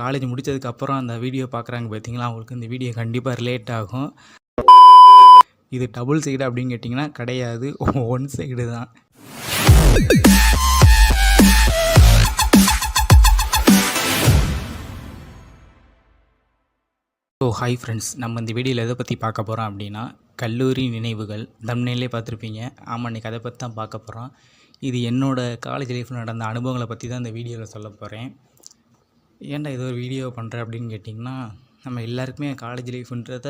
College முடித்ததுக்கப்புறம் அந்த video பார்க்குறாங்க பார்த்தீங்களா அவங்களுக்கு இந்த வீடியோ கண்டிப்பாக ரிலேட் ஆகும். இது டபுள் சைடு அப்படின்னு கேட்டிங்கன்னா கிடையாது. ஒன் சைடு தான். ஸோ ஹாய் ஃப்ரெண்ட்ஸ் நம்ம இந்த வீடியோவில் எதை பற்றி பார்க்க போகிறோம் அப்படின்னா கல்லூரி நினைவுகள். தம்னையிலே பார்த்துருப்பீங்க. ஆமாம் இன்றைக்கி அதை பற்றி தான் பார்க்க போகிறோம் இது என்னோடய காலேஜ் லைஃப்பில் நடந்த அனுபவங்களை பற்றி தான் இந்த வீடியோவில் சொல்ல போகிறேன் ஏன்டா ஏதோ ஒரு வீடியோ பண்ணுற அப்படின்னு கேட்டிங்கன்னா நம்ம எல்லாருக்குமே காலேஜ் லைஃப்ன்றத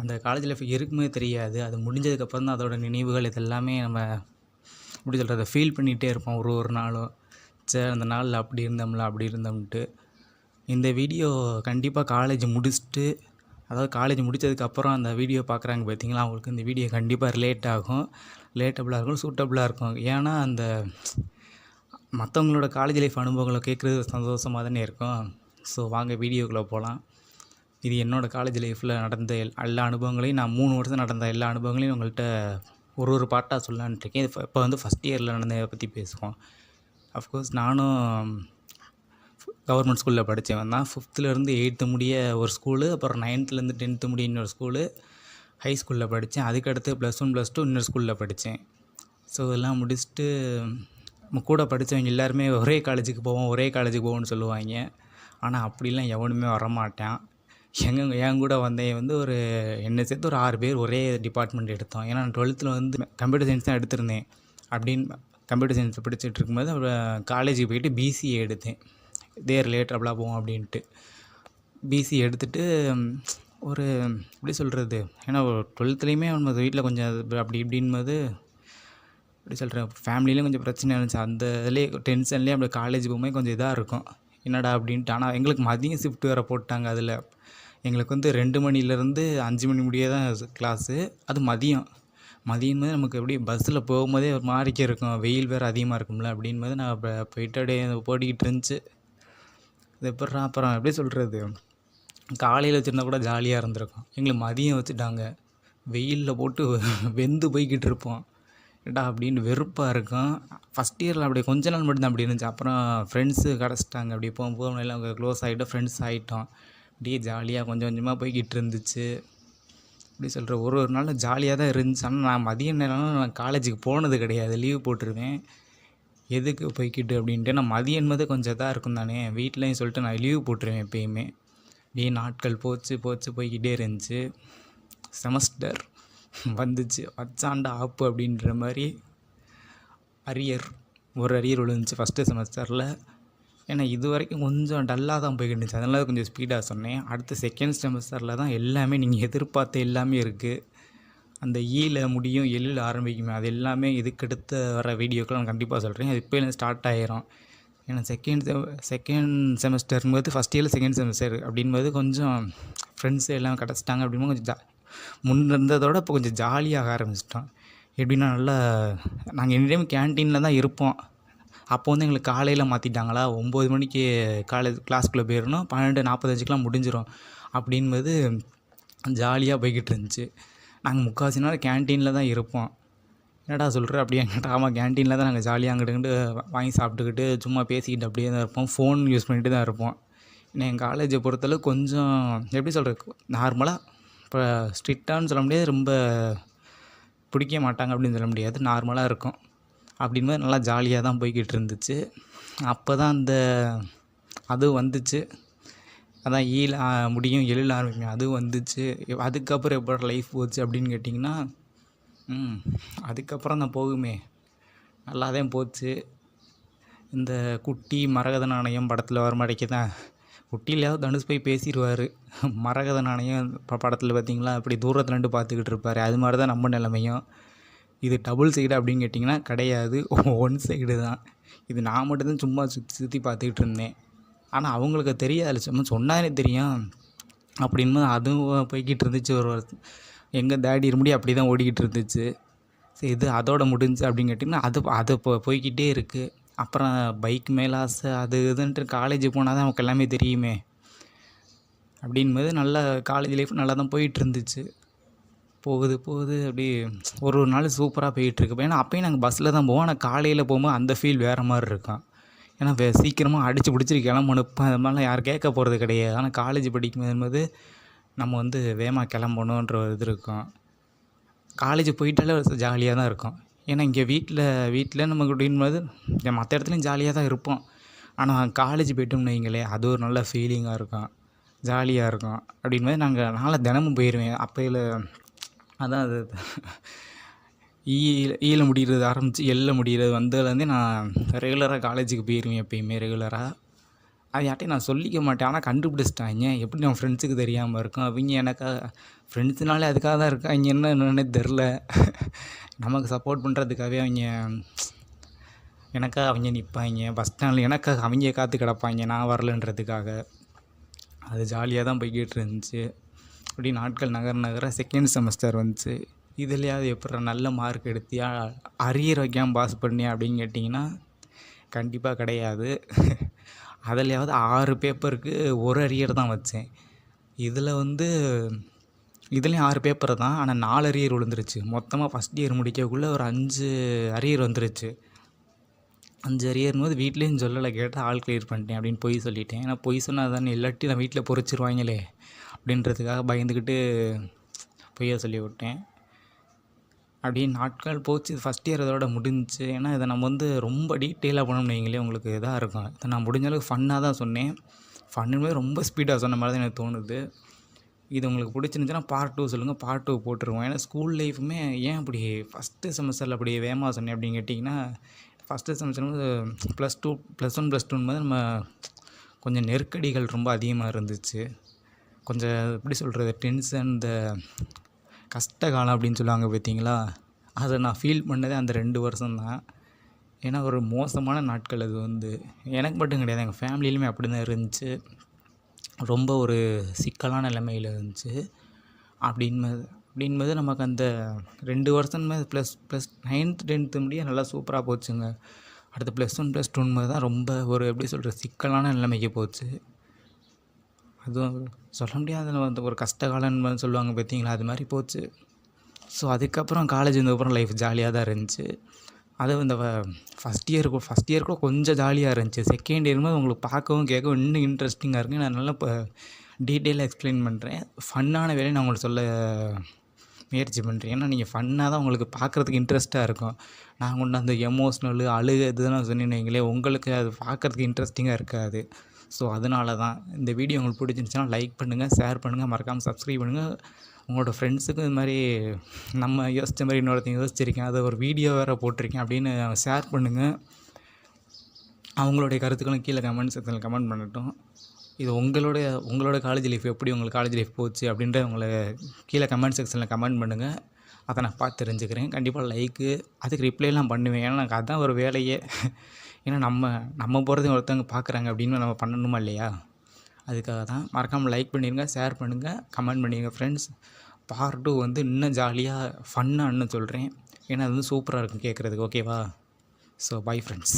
அந்த காலேஜ் லைஃப் இருக்குமே தெரியாது. அது முடிஞ்சதுக்கப்புறம் தான் அதோட நினைவுகள் இதெல்லாமே நம்ம எப்படி சொல்கிறது ஃபீல் பண்ணிகிட்டே இருப்போம். ஒரு ஒரு நாளும் சே அந்த நாளில் அப்படி இருந்தோம்ல அப்படி இருந்தோம்ன்ட்டு இந்த வீடியோ கண்டிப்பாக காலேஜ் முடிச்சுட்டு அதாவது காலேஜ் முடித்ததுக்கப்புறம் அந்த வீடியோ பார்க்குறாங்க பார்த்தீங்களா அவங்களுக்கு இந்த வீடியோ கண்டிப்பாக ரிலேட் ஆகும். ரிலேட்டபுளாக இருக்கும் சூட்டபுளாக இருக்கும். ஏன்னா அந்த மற்றவங்களோட காலேஜ் லைஃப் அனுபவங்களை கேட்குறது சந்தோஷமாக தானே இருக்கும். ஸோ வாங்க வீடியோக்குள்ளே போகலாம் இது என்னோடய காலேஜ் லைஃப்பில் நடந்த எல் எல்லா அனுபவங்களையும் நான் மூணு வருஷம் நடந்த எல்லா அனுபவங்களையும் உங்கள்கிட்ட ஒரு ஒரு பாட்டாக சொல்லலான்ட்டு இருக்கேன். இது இப்போ வந்து ஃபஸ்ட் இயரில் நடந்ததை பற்றி பேசுவோம். அஃப்கோர்ஸ் நானும் கவர்மெண்ட் ஸ்கூலில் படித்தவன் தான். ஃபிஃப்த்துலேருந்து எயித்து முடிய ஒரு ஸ்கூலு அப்புறம் நைன்த்துலேருந்து டென்த்து முடிய இன்னொரு ஸ்கூலு ஹை ஸ்கூலில் படித்தேன் அதுக்கடுத்து ப்ளஸ் ஒன் ப்ளஸ் டூ இன்னொரு ஸ்கூலில் படித்தேன் ஸோ இதெல்லாம் முடிச்சுட்டு நம்ம கூட படித்தவங்க எல்லாருமே ஒரே காலேஜுக்கு போவோம் ஒரே காலேஜுக்கு போவோம்னு சொல்லுவாங்க. ஆனால் அப்படிலாம் எவனுமே வரமாட்டான். எங்க என் கூட வந்தேன் வந்து ஒரு என்னை சேர்த்து ஒரு ஆறு பேர் ஒரே டிபார்ட்மெண்ட் எடுத்தோம். ஏன்னா நான் டுவெல்த்தில் வந்து கம்ப்யூட்டர் சயின்ஸ் தான் எடுத்திருந்தேன். அப்படின்னு கம்ப்யூட்டர் சயின்ஸ் படிச்சுட்டு இருக்கும்போது காலேஜுக்கு போயிட்டு பிசிஏ எடுத்தேன். இதே ரிலேட்டபிளாக போவோம் அப்படின்ட்டு. பிசி எடுத்துகிட்டு ஒரு எப்படி சொல்கிறது ஏன்னா டுவெல்த்துலேயுமே நம்ம வீட்டில் கொஞ்சம் அப்படி இப்படின்போது எப்படி சொல்கிறேன் ஃபேமிலியிலும் கொஞ்சம் பிரச்சனை இருந்துச்சு. அந்த இதுலேயே டென்ஷன்லேயே அப்படி காலேஜ் போகும்போது கொஞ்சம் இதாக இருக்கும். என்னடா அப்படின்ட்டு. ஆனால் எங்களுக்கு மதியம் ஷிஃப்ட் வேறு போட்டாங்க அதில். எங்களுக்கு வந்து ரெண்டு மணிலேருந்து அஞ்சு மணி முடிய தான் கிளாஸு அது மதியம். மதியம் நமக்கு எப்படி பஸ்ஸில் போகும்போதே ஒரு மாதிரிக்கே இருக்கும். வெயில் வேறு அதிகமாக இருக்கும்ல. அப்படின்போது நான் இப்போ போயிட்டு அப்படியே போட்டிக்கிட்டு இருந்துச்சு. இது எப்பட்றா அப்புறம் எப்படி சொல்கிறது காலையில் வச்சுருந்தா கூட ஜாலியாக இருந்திருக்கும். எங்களுக்கு மதியம் வச்சுட்டாங்க. வெயிலில் போட்டு வெந்து போய்கிட்டு இருப்போம். ஏடா அப்படின்னு வெறுப்பாக இருக்கும். ஃபஸ்ட் இயரில் அப்படி கொஞ்ச நாள் மட்டும்தான் அப்படி இருந்துச்சு. அப்புறம் ஃப்ரெண்ட்ஸு கிடச்சிட்டாங்க. அப்படி போகும்போது எல்லாம் க்ளோஸ் ஆகிட்டோம் ஃப்ரெண்ட்ஸ் ஆகிட்டோம் அப்படியே ஜாலியாக கொஞ்சம் கொஞ்சமாக போய்கிட்டு இருந்துச்சு. அப்படி சொல்கிற ஒரு ஒரு நாள் ஜாலியாக தான் இருந்துச்சு. ஆனால் நான் மதிய நேரம்லாம் நான் காலேஜுக்கு போனது கிடையாது. லீவ் போட்டுருவேன். எதுக்கு போய்க்கிட்டு அப்படின்ட்டு. நான் மதியம் என்பது கொஞ்சம் இதாக இருக்கும் தானே. வீட்லேயும் சொல்லிட்டு நான் லீவ் போட்டுருவேன் எப்பயுமே. அப்படியே நாட்கள் போச்சு போச்சு போய்க்கிட்டே இருந்துச்சு. செமஸ்டர் வந்துச்சு. வச்சாண்டா ஆப்பு அப்படின்ற மாதிரி அரியர் ஒரு அரியர் விழுந்துச்சு ஃபஸ்ட்டு செமஸ்டரில் ஏன்னா இது வரைக்கும் கொஞ்சம் டல்லாக தான் போய்கிட்டு இருந்துச்சு. அதனால கொஞ்சம் ஸ்பீடாக சொன்னேன். அடுத்த செகண்ட் செமஸ்டரில் தான் எல்லாமே நீங்கள் எதிர்பார்த்த எல்லாமே இருக்குது அந்த ஈல முடியும் எல்லில் ஆரம்பிக்குமே அது எல்லாமே இதுக்கடுத்து வர வீடியோக்கள் நான் கண்டிப்பாக சொல்கிறேன் அது இப்போ ஸ்டார்ட் ஆகிரும் ஏன்னா செகண்ட் செகண்ட் செமஸ்டரும்போது ஃபஸ்ட் இயரில் செகண்ட் செமஸ்டர் அப்படின்போது கொஞ்சம் ஃப்ரெண்ட்ஸ் எல்லாம் கிடச்சிட்டாங்க அப்படின்போது கொஞ்சம் முன் இருந்ததோட இப்போ கொஞ்சம் ஜாலியாக ஆரம்பிச்சிட்டோம். எப்படின்னா நல்லா நாங்கள் எனி டைம் கேன்டீனில் தான் இருப்போம். அப்போ வந்து எங்களுக்கு காலையில் மாற்றிட்டாங்களா ஒம்பது மணிக்கு காலேஜ் கிளாஸ்க்குள்ளே போயிடணும் பன்னெண்டு நாற்பத்தஞ்சுக்கெலாம் முடிஞ்சிடும் அப்படின்போது ஜாலியாக போய்கிட்டு இருந்துச்சு. நாங்கள் முக்கால்வாசி நேரம் கேன்டீனில் தான் இருப்போம். என்னடா சொல்கிற அப்படியே என்கிட்ட ஆமாம் கேன்டீனில் தான் நாங்கள் ஜாலியாக அங்கிட்டு வாங்கி சாப்பிட்டுக்கிட்டு சும்மா பேசிக்கிட்டு அப்படியே தான் இருப்போம். ஃபோன் யூஸ் பண்ணிட்டு தான் இருப்போம். ஏன்னா என் காலேஜை பொறுத்தளவு கொஞ்சம் எப்படி சொல்கிறது நார்மலாக இப்போ ஸ்ட்ரிக்டானு சொல்ல முடியாது ரொம்ப பிடிக்க மாட்டாங்க அப்படின்னு சொல்ல முடியாது நார்மலாக இருக்கும். அப்படின்போது நல்லா ஜாலியாக தான் போய்கிட்டு இருந்துச்சு. அப்போ தான் அந்த அதுவும் வந்துச்சு. அதான் ஈல முடியும் எழில் ஆரம்பிக்கும் அதுவும் வந்துச்சு. அதுக்கப்புறம் எப்போ லைஃப் போச்சு அப்படின்னு கேட்டிங்கன்னா ம் அதுக்கப்புறம் தான் போகுமே. நல்லா தான் போச்சு. இந்த குட்டி மரகத நாணயம் படத்தில் வர தான் குட்டிலையாவது தனுஷ் போய் பேசிடுவார். மரகத நாணயம் படத்தில் பார்த்தீங்களா அப்படி தூரத்தில் நின்று பார்த்துக்கிட்டு இருப்பார். அது மாதிரி தான் நம்ம நிலைமையும். இது டபுள் சைடு அப்படின்னு கேட்டிங்கன்னா கிடையாது. ஒன் சைடு தான். இது நான் மட்டும்தான் சும்மா சுற்றி சுற்றி பார்த்துக்கிட்டு இருந்தேன். ஆனால் அவங்களுக்கு தெரியாது. சும்மா சொன்னாலே தெரியும். அப்படின்னு அதுவும் போய்கிட்டு இருந்துச்சு ஒரு எங்கள் தேடி இருமுடி அப்படி தான் ஓடிக்கிட்டு இருந்துச்சு. சரி இது அதோட முடிஞ்சு அப்படின்னு கேட்டிங்கன்னா அது அது இப்போ போய்கிட்டே இருக்குது அப்புறம் பைக் மேலே ஆசை அது இதுன்ட்டு காலேஜ் போனால் தான் நமக்கு எல்லாமே தெரியுமே. அப்படின்போது நல்லா காலேஜ் லைஃப் நல்லா தான் போயிட்டு இருந்துச்சு போகுது போகுது அப்படி ஒரு ஒரு நாள் சூப்பராக போயிட்டுருக்கு. ஏன்னா அப்பயும் நாங்கள் பஸ்ஸில் தான் போவோம். ஆனால் காலையில் போகும்போது அந்த ஃபீல் வேறு மாதிரி இருக்கும். ஏன்னா வே சீக்கிரமாக அடித்து பிடிச்சிட்டு கிளம்பணுப்பேன் அது மாதிரிலாம் யாரும் கேட்க போகிறது கிடையாது. ஆனால் காலேஜ் படிக்கும்போது நம்ம வந்து வேகமாக கிளம்பணுன்ற ஒரு இது இருக்கும். காலேஜ் போயிட்டாலே ஜாலியாக தான் இருக்கும். ஏன்னா இங்கே வீட்டில் வீட்டில் நம்ம அப்படின்போது மற்ற இடத்துலையும் ஜாலியாக தான் இருப்போம். ஆனால் காலேஜ் போயிட்டோம்னு வைங்களே அது ஒரு நல்ல ஃபீலிங்காக இருக்கும். ஜாலியாக இருக்கும். அப்படின்போது நாங்கள் நான்லாம் தினமும் போயிடுவேன் அப்பையில் அதான் அது. ஈல ஈல முடிகிறது ஆரம்பித்து எல்ல முடிகிறது வந்ததுலேருந்தே நான் ரெகுலராக காலேஜுக்கு போயிடுவேன் எப்பயுமே ரெகுலராக அது யார்ட்டையும் நான் சொல்லிக்க மாட்டேன். ஆனால் கண்டுபிடிச்சிட்டாங்க எப்படி நான் ஃப்ரெண்ட்ஸுக்கு தெரியாமல் இருக்கும் அவங்க எனக்காக ஃப்ரெண்ட்ஸுனாலே அதுக்காக தான் இருக்காங்க என்ன என்னன்னே தெரில நமக்கு சப்போர்ட் பண்ணுறதுக்காகவே அவங்க எனக்காக அவங்க நிற்பாங்க பஸ் ஸ்டாண்டில் எனக்காக அவங்க காத்து கிடப்பாங்க. நான் வரலன்றதுக்காக. அது ஜாலியாக தான் போய்கிட்டு இருந்துச்சு. அப்படி நாட்கள் நகர நகர செகண்ட் செமஸ்டர் வந்துச்சு. இதுலேயாவது எப்படி நல்ல மார்க் எடுத்தியா? அரியர் வைக்காமல் பாஸ் பண்ணியா? அப்படின்னு கேட்டிங்கன்னா கண்டிப்பாக கிடையாது. அதுலையாவது ஆறு பேப்பருக்கு ஒரு அரியர் தான் வச்சேன். இதில் வந்து இதுலேயும் ஆறு பேப்பர் தான் ஆனால் நாலு அரியர் விழுந்துருச்சு. மொத்தமாக ஃபஸ்ட் இயர் முடிக்கக்குள்ளே ஒரு அஞ்சு அரியர் வந்துருச்சு. அஞ்சு அரியர்னு போது வீட்லேயும் சொல்லலை கேட்டால் ஆள் கிளியர் பண்ணிட்டேன் அப்படின்னு பொய் சொல்லிட்டேன். ஏன்னா பொய் சொன்னால் தானே இல்லாட்டி நான் வீட்டில் பொறிச்சிருவாங்களே அப்படின்றதுக்காக பயந்துக்கிட்டு பொய்யா சொல்லி விட்டேன் அப்படியே நாட்கள் போச்சு. ஃபஸ்ட் இயர் இதோட முடிஞ்சிச்சு. ஏன்னா இதை நம்ம வந்து ரொம்ப டீட்டெயிலாக பண்ணோம்னு வைங்களேன் உங்களுக்கு இதாக இருக்கும். இதை நான் முடிஞ்ச அளவுக்கு ஃபன்னாக தான் சொன்னேன். ஃபன்னுமே ரொம்ப ஸ்பீடாக சொன்ன மாதிரி தான் எனக்கு தோணுது. இது உங்களுக்கு பிடிச்சிருந்துச்சுன்னா பார்ட் டூ சொல்லுங்கள் பார்ட் டூ போட்டுருவோம். ஏன்னா ஸ்கூல் லைஃப்புமே ஏன் அப்படி ஃபஸ்ட்டு செமஸ்டரில் அப்படி வேகமாக சொன்னேன் அப்படின்னு கேட்டிங்கன்னா ஃபஸ்ட்டு செமஸ்டர் வந்து plus two plus one plus டூன்னு நம்ம கொஞ்சம் நெருக்கடிகள் ரொம்ப அதிகமாக இருந்துச்சு. கொஞ்சம் எப்படி சொல்கிறது டென்ஷன் இந்த கஷ்ட காலம் அப்படின்னு சொல்லுவாங்க பார்த்தீங்களா? அதை நான் ஃபீல் பண்ணதே அந்த ரெண்டு வருஷம் தான் ஏன்னா ஒரு மோசமான நாட்கள் அது வந்து. எனக்கு மட்டும் கிடையாது எங்கள் ஃபேமிலியிலுமே அப்படி தான் இருந்துச்சு. ரொம்ப ஒரு சிக்கலான நிலைமையில் இருந்துச்சு. அப்படின்பது அப்படின்பது நமக்கு அந்த ரெண்டு வருஷமே ப்ளஸ் ப்ளஸ் நைன்த் டென்த்து முடிய நல்லா சூப்பராக போச்சுங்க. அடுத்து ப்ளஸ் ஒன் ப்ளஸ் டூன்பது தான் ரொம்ப ஒரு எப்படி சொல்கிறது சிக்கலான நிலைமைக்கு போச்சு. அதுவும் சொல்ல முடியாத வந்து ஒரு கஷ்ட காலம்னு சொல்லுவாங்க பார்த்தீங்களா? அது மாதிரி போச்சு. ஸோ அதுக்கப்புறம் காலேஜ் வந்ததுக்கப்புறம் லைஃப் ஜாலியாக தான் இருந்துச்சு. அது இந்த ஃபஸ்ட் இயருக்கு ஃபஸ்ட் இயர் கூட கொஞ்சம் ஜாலியாக இருந்துச்சு. செகண்ட் இயர் போது உங்களுக்கு பார்க்கவும் கேட்கவும் இன்னும் இன்ட்ரெஸ்டிங்காக இருக்குது நான் நல்லா இப்போ டீட்டெயிலாக எக்ஸ்பிளைன் பண்ணுறேன் ஃபன்னான வேலையை நான் உங்களுக்கு சொல்ல முயற்சி பண்ணுறேன் ஏன்னா நீங்கள் ஃபன்னாக தான் உங்களுக்கு பார்க்குறதுக்கு இன்ட்ரெஸ்ட்டாக இருக்கும். நான் கொண்டு அந்த எமோஷ்னலு அழுக இதெல்லாம் சொன்னீங்களே உங்களுக்கு அது பார்க்குறதுக்கு இன்ட்ரெஸ்டிங்காக இருக்காது. ஸோ அதனால தான் இந்த வீடியோ உங்களுக்கு பிடிச்சிருந்துச்சுன்னா லைக் பண்ணுங்கள் ஷேர் பண்ணுங்கள் மறக்காமல் சப்ஸ்கிரைப் பண்ணுங்கள் உங்களோட ஃப்ரெண்ட்ஸுக்கும் இது மாதிரி நம்ம யோசித்த மாதிரி இன்னொருத்தங்க யோசிச்சிருக்கேன். அதை ஒரு வீடியோ வேறு போட்டிருக்கேன் அப்படின்னு ஷேர் பண்ணுங்கள் அவங்களுடைய கருத்துக்களும் கீழே கமெண்ட் செக்ஷனில் கமெண்ட் பண்ணட்டும். இது உங்களுடைய உங்களோட காலேஜ் லைஃப் எப்படி உங்களுக்கு காலேஜ் லைஃப் போச்சு அப்படின்ற உங்களை கீழே கமெண்ட் செக்ஷனில் கமெண்ட் பண்ணுங்கள் அதை நான் பார்த்து தெரிஞ்சுக்கிறேன். கண்டிப்பாக லைக்கு அதுக்கு ரிப்ளைலாம் பண்ணுவேன். ஏன்னா எனக்கு அதுதான் ஒரு வேலையே. ஏன்னா நம்ம நம்ம போகிறதையும் ஒருத்தவங்க பார்க்குறாங்க அப்படின்னு நம்ம பண்ணணுமா இல்லையா? அதுக்காக தான். மறக்காமல் லைக் பண்ணிடுங்க ஷேர் பண்ணுங்கள் கமெண்ட் பண்ணிடுங்க ஃப்ரெண்ட்ஸ் பார்ட் டூ வந்து இன்னும் ஜாலியாக ஃபன்னான்னு சொல்கிறேன் ஏன்னா அது வந்து சூப்பராக இருக்கும் கேட்குறதுக்கு ஓகேவா ஸோ பை ஃப்ரெண்ட்ஸ்